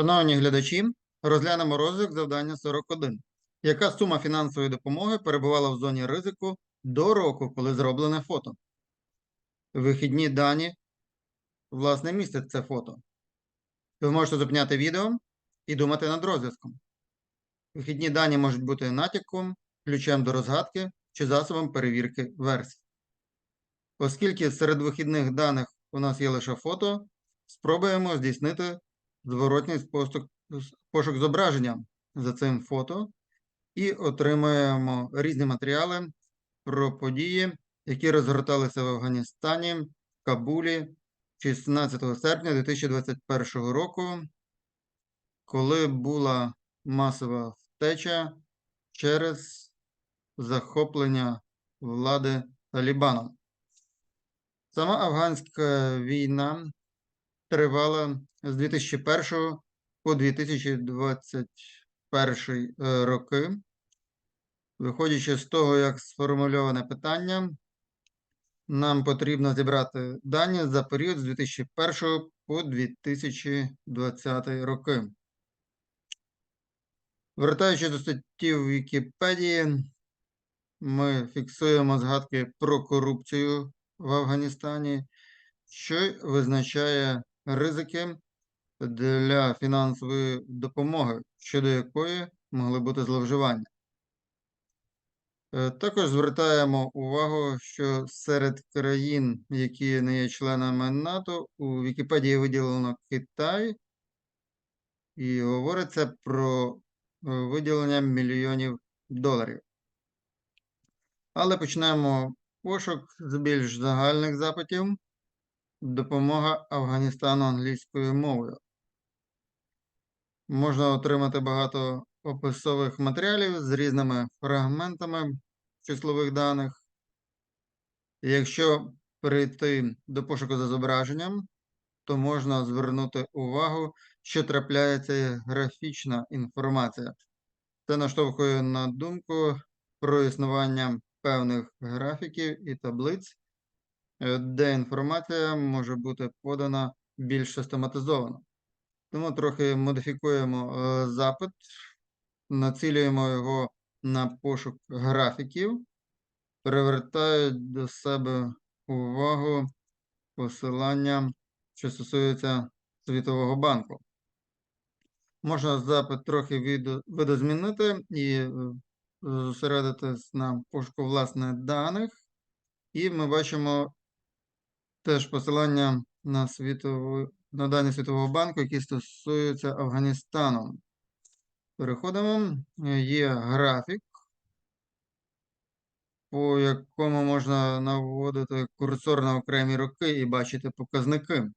Шановні глядачі, розглянемо розвиток завдання 41. Яка сума фінансової допомоги перебувала в зоні ризику до року, коли зроблене фото? Вихідні дані, власне, містять це фото. Ви можете зупиняти відео і думати над розв'язком. Вихідні дані можуть бути натяком, ключем до розгадки чи засобом перевірки версій. Оскільки серед вихідних даних у нас є лише фото, спробуємо здійснити зворотній способ- пошук зображення за цим фото і отримаємо різні матеріали про події, які розгорталися в Афганістані, Кабулі 16 серпня 2021 року, коли була масова втеча через захоплення влади Талібаном. Сама афганська війна тривала з 2001 по 2021 е, роки. Виходячи з того, як сформульоване питання, нам потрібно зібрати дані за період з 2001 по 2020 роки. Вертаючись до статті в Вікіпедії, ми фіксуємо згадки про корупцію в Афганістані, що визначає ризики для фінансової допомоги, щодо якої могли бути зловживання. Е, Також звертаємо увагу, що серед країн, які не є членами НАТО, у Вікіпедії виділено Китай, і говориться про е, виділення мільйонів доларів. Але почнемо пошук з більш загальних запитів. Допомога Афганістану англійською мовою. Можна отримати багато описових матеріалів з різними фрагментами числових даних. Якщо перейти до пошуку за зображенням, то можна звернути увагу, що трапляється графічна інформація. Це наштовхує на думку про існування певних графіків і таблиць, е, де інформація може бути подана більш систематизовано. Тому трохи модифікуємо е, запит, націлюємо його на пошук графіків, привертають до себе увагу посилання, що стосується Світового банку. Можна запит трохи видозмінити і е, зосередитись на пошуку власне даних. І ми бачимо теж посилання на світову, на дані Світового банку, які стосуються Афганістану. Переходимо. Є графік, по якому можна наводити курсор на окремі роки і бачити показники.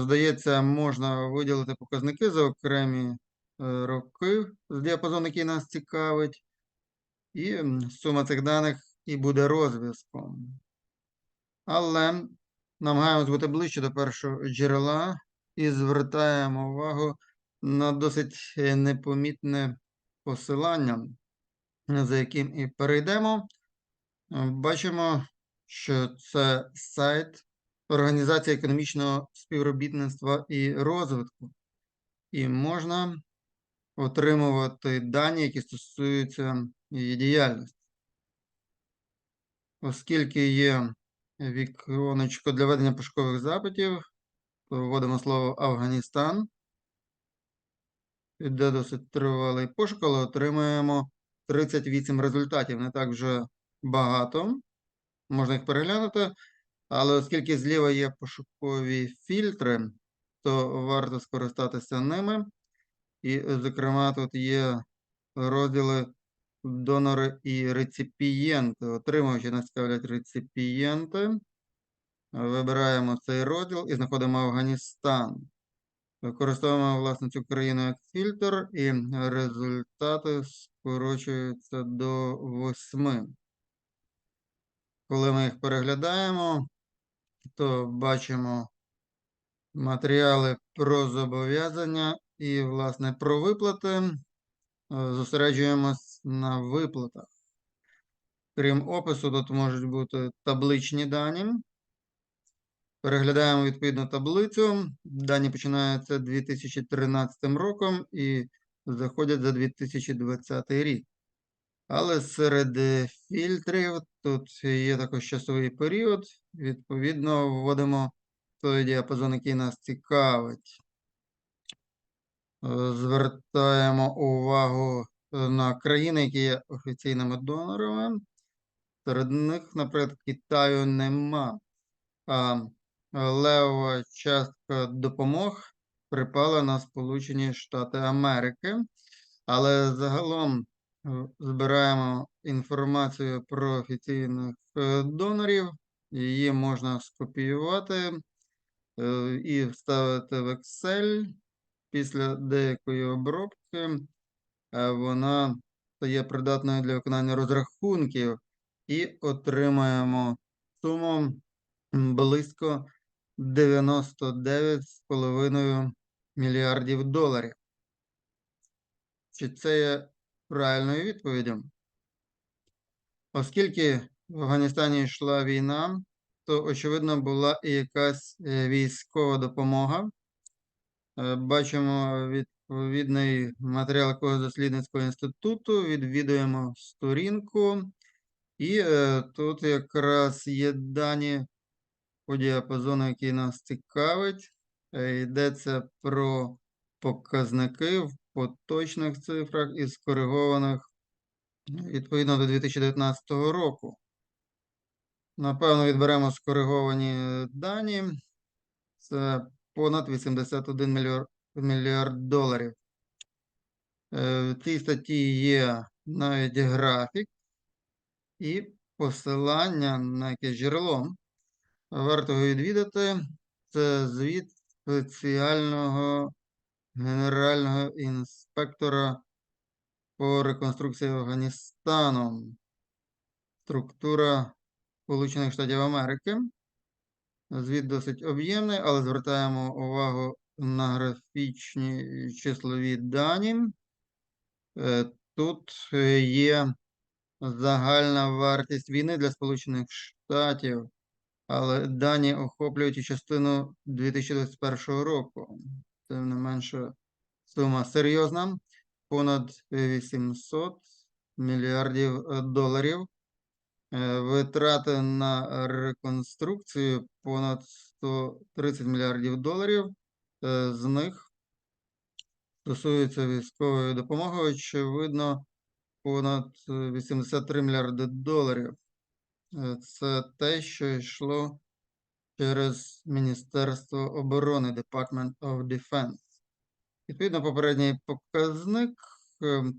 Здається, можна виділити показники за окремі е, роки з діапазону, який нас цікавить. І сума цих даних і буде розв'язком. Але намагаємось бути ближче до першого джерела і звертаємо увагу на досить непомітне посилання, за яким і перейдемо. Бачимо, що це сайт Організації економічного співробітництва і розвитку. І можна отримувати дані, які стосуються її діяльності. Оскільки є віконечко для ведення пошукових запитів, вводимо слово Афганістан. Іде досить тривалий пошук, але отримуємо 38 результатів. Не так вже багато. Можна їх переглянути. Але оскільки зліва є пошукові фільтри, то варто скористатися ними. І, зокрема, тут є розділи донори і реципієнти. Отримувачі нас цікавлять реципієнти. Вибираємо цей розділ і знаходимо Афганістан. Використовуємо, власне, цю країну як фільтр, і результати скорочуються до 8. Коли ми їх переглядаємо, то бачимо матеріали про зобов'язання І, власне, про виплати е, зосереджуємось на виплатах. Крім опису, тут можуть бути табличні дані. Переглядаємо відповідну таблицю. Дані починаються 2013 роком і заходять за 2020 рік. Але серед фільтрів тут є також часовий період. Відповідно, вводимо той діапазон, який нас цікавить. Е, Звертаємо увагу е, на країни, які є офіційними донорами. Серед них, наприклад, Китаю нема. А левова частка допомог припала на Сполучені Штати Америки. Але загалом збираємо інформацію про офіційних е, донорів. Її можна скопіювати е, і вставити в Excel. Після деякої обробки е, вона стає придатною для виконання розрахунків і отримаємо суму близько 99,5 мільярдів доларів. Чи це є правильною відповіддю? Оскільки в Афганістані йшла війна, то очевидно була і якась е, військова допомога. Е, Бачимо відповідний матеріал якогось дослідницького інституту, відвідуємо сторінку, і е, тут якраз є дані по діапазону, який нас цікавить. Йдеться про показники в поточних цифрах і скоригованих відповідно до 2019 року. Напевно, відберемо скориговані дані. Це понад 81 мільярд, мільярд доларів. Е, В цій статті є навіть графік і посилання на якесь джерело. Варто його відвідати. Це звіт спеціального генерального інспектора по реконструкції Афганістану. Структура Сполучених Штатів Америки. Звіт досить об'ємний, але звертаємо увагу на графічні числові дані. Е, Тут є загальна вартість війни для Сполучених Штатів, але дані охоплюють частину 2021 року. Тим не менше, сума серйозна. Понад 800 мільярдів е, доларів. Е, Витрати на реконструкцію понад 130 мільярдів доларів. Е, З них стосується військової допомоги, очевидно, понад е, 83 мільярди доларів. Е, Це те, що йшло через Міністерство оборони Department of Defense. Відповідно, попередній показник е,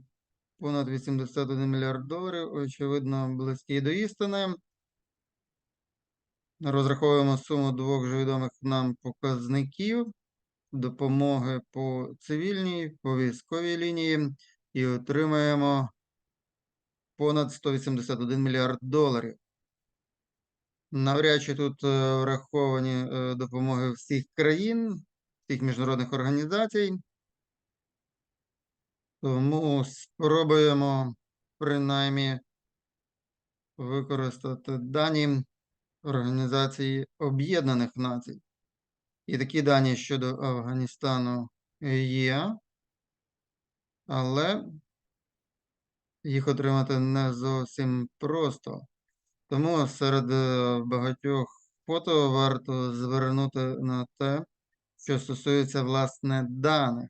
понад 81 мільярд доларів, очевидно, близький до істини. Розраховуємо суму двох вже відомих нам показників допомоги по цивільній, по військовій лінії і отримаємо понад 181 мільярд доларів. Навряд чи тут е, враховані е, допомоги всіх країн, всіх міжнародних організацій. Тому спробуємо принаймні використати дані Організації Об'єднаних Націй. І такі дані щодо Афганістану є, але їх отримати не зовсім просто. Тому серед е, багатьох фото варто звернути на те, що стосується власне даних.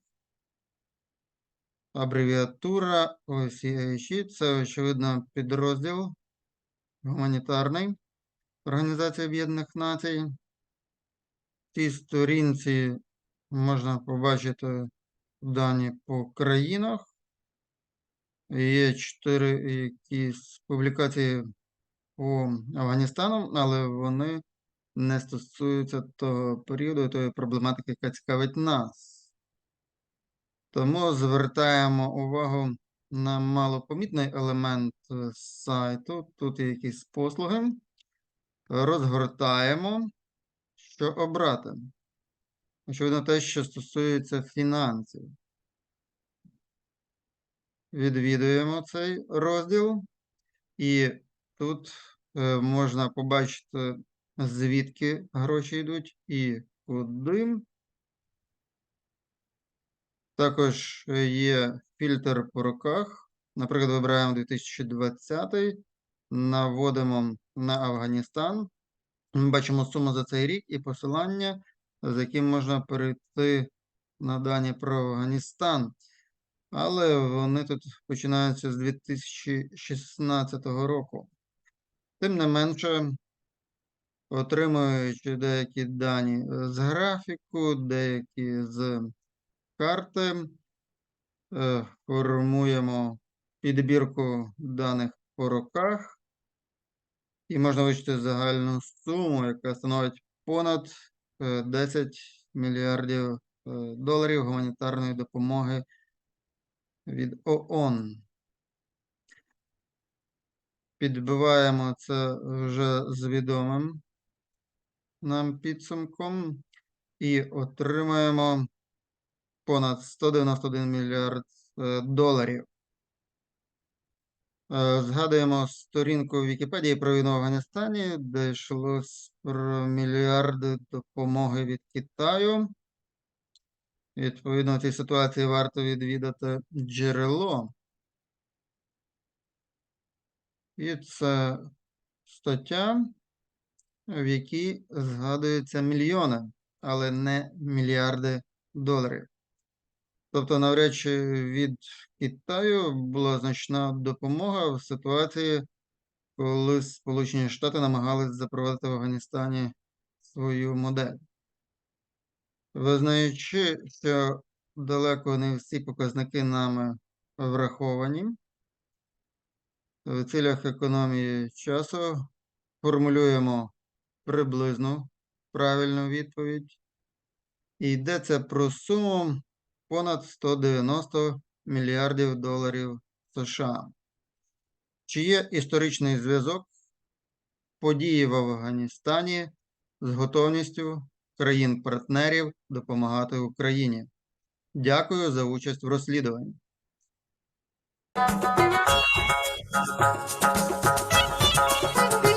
Абревіатура OCHE – це, очевидно, підрозділ гуманітарний Організації Об'єднаних Націй. В цій сторінці можна побачити дані по країнах. Є чотири якісь публікації по Афганістану, але вони не стосуються того періоду, тої проблематики, яка цікавить нас. Тому звертаємо увагу на малопомітний елемент е, сайту. Тут є якісь послуги. Розгортаємо, що обрати. Очевидно, те, що стосується фінансів. Відвідуємо цей розділ, і тут е, можна побачити, звідки гроші йдуть і куди. Також е, є фільтр по роках. Наприклад, вибираємо 2020, наводимо на Афганістан. Ми бачимо суму за цей рік і посилання, з яким можна перейти на дані про Афганістан. Але вони тут починаються з 2016 року. Тим не менше, отримуючи деякі дані з графіку, деякі з карти, е, формуємо підбірку даних по роках. І можна вичити загальну суму, яка становить понад е, 10 мільярдів е, доларів гуманітарної допомоги від ООН. Підбиваємо це вже з відомим нам підсумком і отримаємо понад 191 мільярд е, доларів. Е, Згадуємо сторінку Вікіпедії про війну в Афганістані, де йшлось про мільярди допомоги від Китаю. Відповідно, в цій ситуації варто відвідати джерело. І це стаття, в якій згадуються мільйони, але не мільярди доларів. Тобто, навряд чи від Китаю була значна допомога в ситуації, коли Сполучені Штати намагались запровадити в Афганістані свою модель. Визнаючи, що далеко не всі показники нами враховані, в цілях економії часу формулюємо приблизну правильну відповідь. І йдеться про суму понад 190 мільярдів доларів США. Чи є історичний зв'язок події в Афганістані з готовністю країн-партнерів допомагати Україні? Дякую за участь в розслідуванні.「フフフフフフ!」